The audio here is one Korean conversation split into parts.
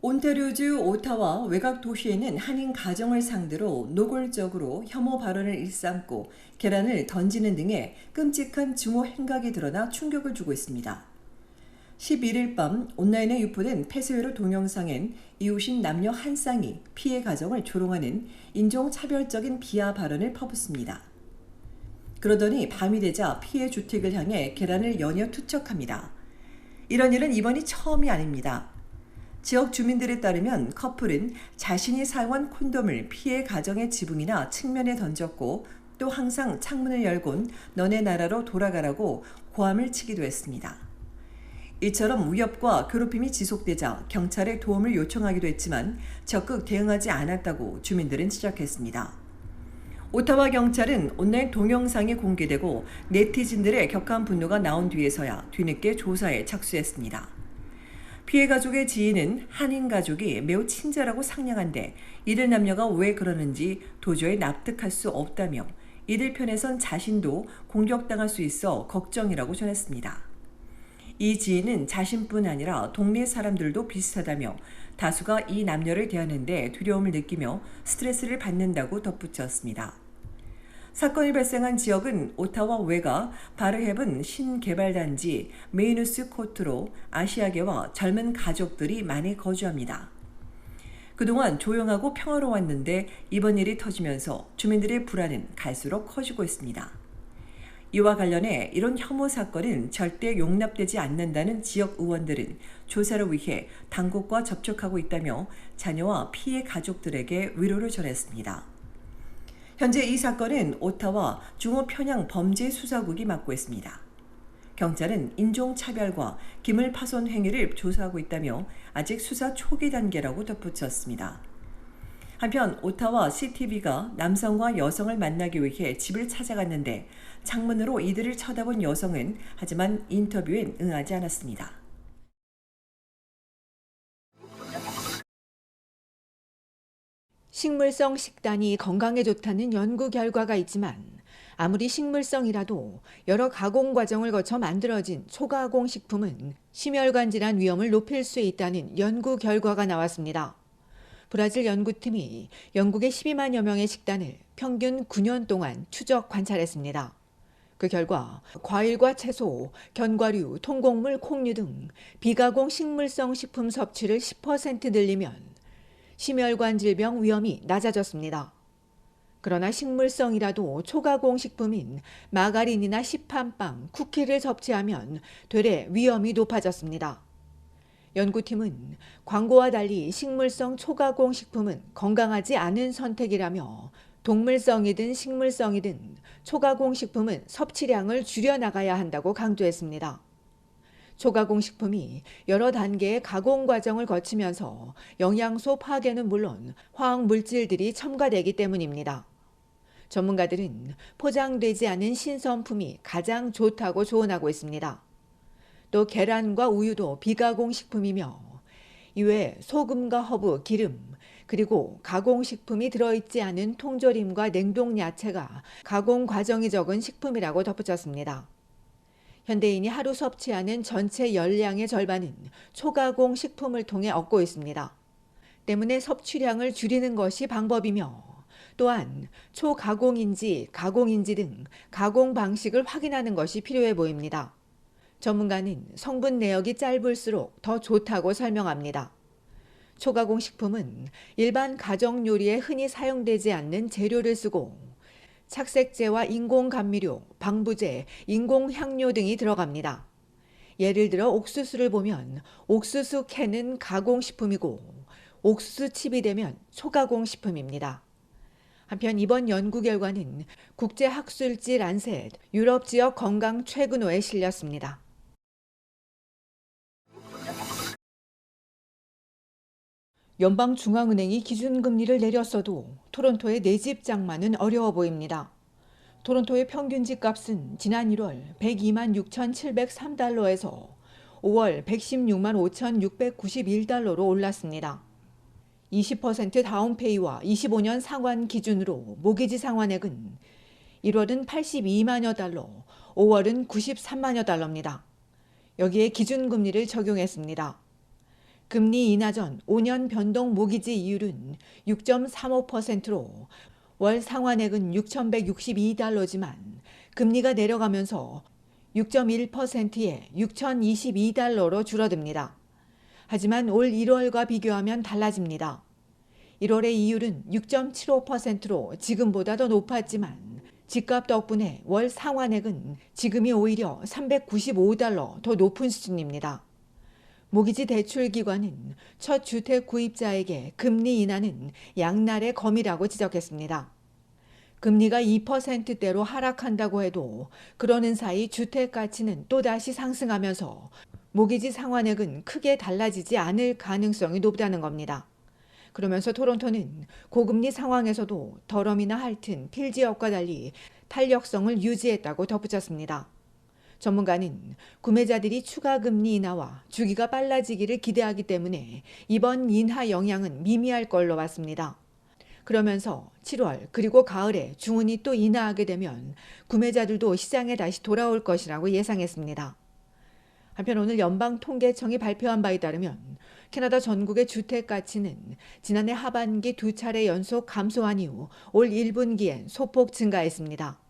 온타리오주 오타와 외곽 도시에는 한인 가정을 상대로 노골적으로 혐오 발언을 일삼고 계란을 던지는 등의 끔찍한 증오 행각이 드러나 충격을 주고 있습니다. 11일 밤 온라인에 유포된 폐쇄회로 동영상엔 이웃인 남녀 한 쌍이 피해 가정을 조롱하는 인종차별적인 비하 발언을 퍼붓습니다. 그러더니 밤이 되자 피해 주택을 향해 계란을 연이어 투척합니다. 이런 일은 이번이 처음이 아닙니다. 지역 주민들에 따르면 커플은 자신이 사용한 콘돔을 피해 가정의 지붕이나 측면에 던졌고 또 항상 창문을 열곤 너네 나라로 돌아가라고 고함을 치기도 했습니다. 이처럼 위협과 괴롭힘이 지속되자 경찰에 도움을 요청하기도 했지만 적극 대응하지 않았다고 주민들은 지적했습니다. 오타와 경찰은 온라인 동영상이 공개되고 네티즌들의 격한 분노가 나온 뒤에서야 뒤늦게 조사에 착수했습니다. 피해 가족의 지인은 한인 가족이 매우 친절하고 상냥한데 이들 남녀가 왜 그러는지 도저히 납득할 수 없다며 이들 편에선 자신도 공격당할 수 있어 걱정이라고 전했습니다. 이 지인은 자신뿐 아니라 동네 사람들도 비슷하다며 다수가 이 남녀를 대하는데 두려움을 느끼며 스트레스를 받는다고 덧붙였습니다. 사건이 발생한 지역은 오타와 외가 바르헤븐 신개발단지 메이누스 코트로 아시아계와 젊은 가족들이 많이 거주합니다. 그동안 조용하고 평화로웠는데 이번 일이 터지면서 주민들의 불안은 갈수록 커지고 있습니다. 이와 관련해 이런 혐오 사건은 절대 용납되지 않는다는 지역 의원들은 조사를 위해 당국과 접촉하고 있다며 자녀와 피해 가족들에게 위로를 전했습니다. 현재 이 사건은 오타와 중호 편향 범죄 수사국이 맡고 있습니다. 경찰은 인종차별과 기물 파손 행위를 조사하고 있다며 아직 수사 초기 단계라고 덧붙였습니다. 한편 오타와 CTV가 남성과 여성을 만나기 위해 집을 찾아갔는데 창문으로 이들을 쳐다본 여성은 하지만 인터뷰엔 응하지 않았습니다. 식물성 식단이 건강에 좋다는 연구 결과가 있지만 아무리 식물성이라도 여러 가공 과정을 거쳐 만들어진 초가공 식품은 심혈관 질환 위험을 높일 수 있다는 연구 결과가 나왔습니다. 브라질 연구팀이 영국의 12만여 명의 식단을 평균 9년 동안 추적 관찰했습니다. 그 결과 과일과 채소, 견과류, 통곡물, 콩류 등 비가공 식물성 식품 섭취를 10% 늘리면 심혈관 질병 위험이 낮아졌습니다. 그러나 식물성이라도 초가공 식품인 마가린이나 시판빵, 쿠키를 섭취하면 되레 위험이 높아졌습니다. 연구팀은 광고와 달리 식물성 초가공 식품은 건강하지 않은 선택이라며 동물성이든 식물성이든 초가공 식품은 섭취량을 줄여나가야 한다고 강조했습니다. 초가공 식품이 여러 단계의 가공 과정을 거치면서 영양소 파괴는 물론 화학 물질들이 첨가되기 때문입니다. 전문가들은 포장되지 않은 신선품이 가장 좋다고 조언하고 있습니다. 또 계란과 우유도 비가공 식품이며 이외 소금과 허브, 기름, 그리고 가공식품이 들어있지 않은 통조림과 냉동 야채가 가공 과정이 적은 식품이라고 덧붙였습니다. 현대인이 하루 섭취하는 전체 열량의 절반은 초가공 식품을 통해 얻고 있습니다. 때문에 섭취량을 줄이는 것이 방법이며 또한 초가공인지 가공인지 등 가공 방식을 확인하는 것이 필요해 보입니다. 전문가는 성분 내역이 짧을수록 더 좋다고 설명합니다. 초가공 식품은 일반 가정 요리에 흔히 사용되지 않는 재료를 쓰고 착색제와 인공 감미료, 방부제, 인공 향료 등이 들어갑니다. 예를 들어 옥수수를 보면 옥수수 캔은 가공식품이고 옥수수 칩이 되면 초가공식품입니다. 한편 이번 연구 결과는 국제학술지 란셋 유럽 지역 건강 최근호에 실렸습니다. 연방중앙은행이 기준금리를 내렸어도 토론토의 내집 장만은 어려워 보입니다. 토론토의 평균 집값은 지난 1월 102만 6,703달러에서 5월 116만 5,691달러로 올랐습니다. 20% 다운페이와 25년 상환 기준으로 모기지 상환액은 1월은 82만여 달러, 5월은 93만여 달러입니다. 여기에 기준금리를 적용했습니다. 금리 인하 전 5년 변동 모기지 이율은 6.35%로 월 상환액은 6,162달러지만 금리가 내려가면서 6.1%에 6,022달러로 줄어듭니다. 하지만 올 1월과 비교하면 달라집니다. 1월의 이율은 6.75%로 지금보다 더 높았지만 집값 덕분에 월 상환액은 지금이 오히려 395달러 더 높은 수준입니다. 모기지 대출 기관은 첫 주택 구입자에게 금리 인하는 양날의 검이라고 지적했습니다. 금리가 2%대로 하락한다고 해도 그러는 사이 주택 가치는 또다시 상승하면서 모기지 상환액은 크게 달라지지 않을 가능성이 높다는 겁니다. 그러면서 토론토는 고금리 상황에서도 더럼이나 할튼, 필 지역과 달리 탄력성을 유지했다고 덧붙였습니다. 전문가는 구매자들이 추가 금리 인하와 주기가 빨라지기를 기대하기 때문에 이번 인하 영향은 미미할 걸로 봤습니다. 그러면서 7월 그리고 가을에 중운이 또 인하하게 되면 구매자들도 시장에 다시 돌아올 것이라고 예상했습니다. 한편 오늘 연방통계청이 발표한 바에 따르면 캐나다 전국의 주택 가치는 지난해 하반기 두 차례 연속 감소한 이후 올 1분기엔 소폭 증가했습니다.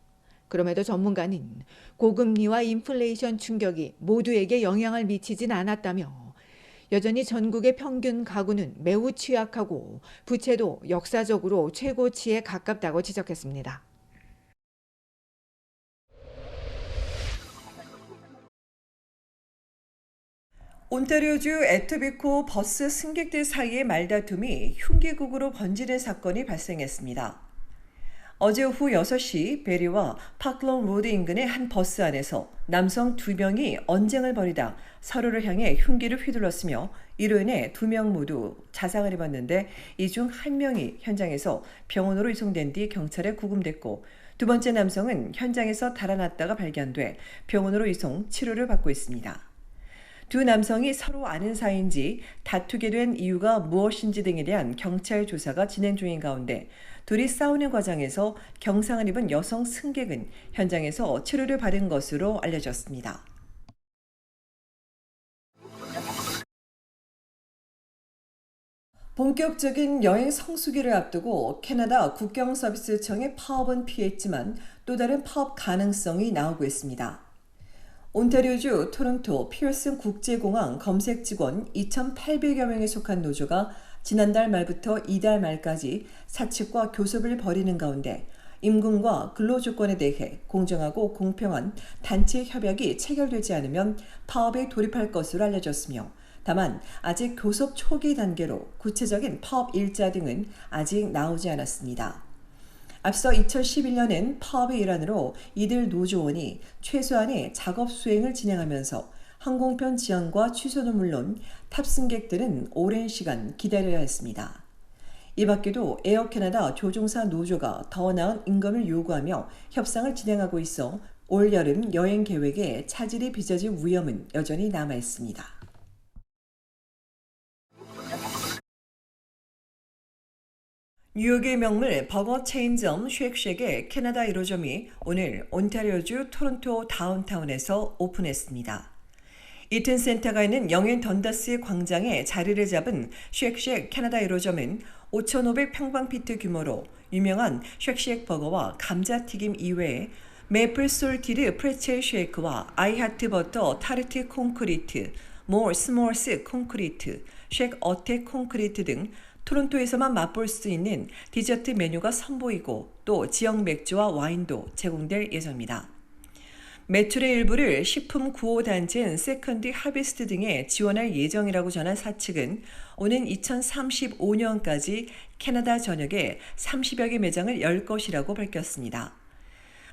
그럼에도 전문가는 고금리와 인플레이션 충격이 모두에게 영향을 미치진 않았다며 여전히 전국의 평균 가구는 매우 취약하고 부채도 역사적으로 최고치에 가깝다고 지적했습니다. 온타리오주 에토비코 버스 승객들 사이의 말다툼이 흉기국으로 번지는 사건이 발생했습니다. 어제 오후 6시 베리와 파클론 로드 인근의 한 버스 안에서 남성 두 명이 언쟁을 벌이다 서로를 향해 흉기를 휘둘렀으며 이로 인해 두 명 모두 자상을 입었는데 이 중 한 명이 현장에서 병원으로 이송된 뒤 경찰에 구금됐고 두 번째 남성은 현장에서 달아났다가 발견돼 병원으로 이송 치료를 받고 있습니다. 두 남성이 서로 아는 사이인지 다투게 된 이유가 무엇인지 등에 대한 경찰 조사가 진행 중인 가운데 둘이 싸우는 과정에서 경상을 입은 여성 승객은 현장에서 치료를 받은 것으로 알려졌습니다. 본격적인 여행 성수기를 앞두고 캐나다 국경서비스청의 파업은 피했지만 또 다른 파업 가능성이 나오고 있습니다. 온타리오주 토론토 피어슨 국제공항 검색 직원 2,800여 명에 속한 노조가 지난달 말부터 이달 말까지 사측과 교섭을 벌이는 가운데 임금과 근로조건에 대해 공정하고 공평한 단체 협약이 체결되지 않으면 파업에 돌입할 것으로 알려졌으며 다만 아직 교섭 초기 단계로 구체적인 파업 일자 등은 아직 나오지 않았습니다. 앞서 2011년엔 파업의 일환으로 이들 노조원이 최소한의 작업 수행을 진행하면서 항공편 지연과 취소는 물론 탑승객들은 오랜 시간 기다려야 했습니다. 이 밖에도 에어캐나다 조종사 노조가 더 나은 임금을 요구하며 협상을 진행하고 있어 올 여름 여행 계획에 차질이 빚어질 위험은 여전히 남아 있습니다. 뉴욕의 명물 버거 체인점 쉑쉑의 캐나다 1호점이 오늘 온타리오주 토론토 다운타운에서 오픈했습니다. 이튼 센터가 있는 영앤 던더스 광장에 자리를 잡은 쉑쉑 캐나다 1호점은 5,500평방피트 규모로 유명한 쉑쉑 버거와 감자튀김 이외에 메이플 솔티드 프레첼 쉐이크와 아이하트 버터 타르트 콘크리트, 모어 스몰스 콘크리트, 쉑 어택 콘크리트 등 토론토에서만 맛볼 수 있는 디저트 메뉴가 선보이고 또 지역 맥주와 와인도 제공될 예정입니다. 매출의 일부를 식품 구호 단체인 세컨드 하비스트 등에 지원할 예정이라고 전한 사측은 오는 2035년까지 캐나다 전역에 30여 개 매장을 열 것이라고 밝혔습니다.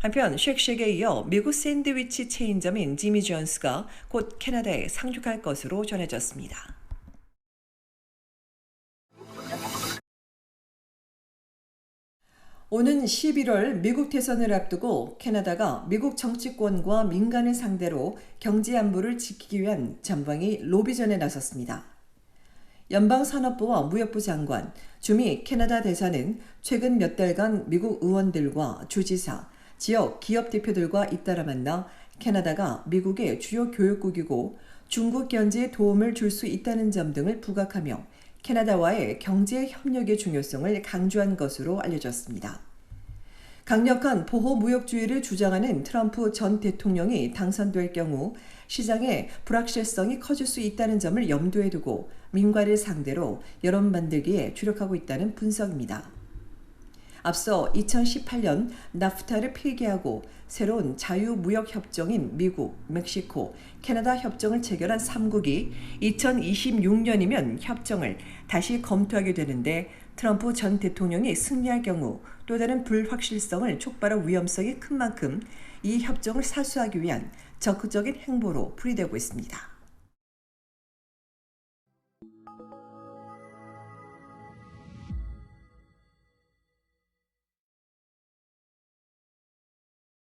한편 쉑쉑에 이어 미국 샌드위치 체인점인 지미 존스가 곧 캐나다에 상륙할 것으로 전해졌습니다. 오는 11월 미국 대선을 앞두고 캐나다가 미국 정치권과 민간을 상대로 경제 안보를 지키기 위한 전방위 로비전에 나섰습니다. 연방산업부와 무역부 장관, 주미 캐나다 대사는 최근 몇 달간 미국 의원들과 주지사, 지역 기업 대표들과 잇따라 만나 캐나다가 미국의 주요 교육국이고 중국 견제에 도움을 줄 수 있다는 점 등을 부각하며 캐나다와의 경제 협력의 중요성을 강조한 것으로 알려졌습니다. 강력한 보호 무역주의를 주장하는 트럼프 전 대통령이 당선될 경우 시장의 불확실성이 커질 수 있다는 점을 염두에 두고 민과를 상대로 여론 만들기에 주력하고 있다는 분석입니다. 앞서 2018년 나프타를 폐기하고 새로운 자유무역협정인 미국, 멕시코, 캐나다 협정을 체결한 3국이 2026년이면 협정을 다시 검토하게 되는데 트럼프 전 대통령이 승리할 경우 또 다른 불확실성을 촉발할 위험성이 큰 만큼 이 협정을 사수하기 위한 적극적인 행보로 풀이되고 있습니다.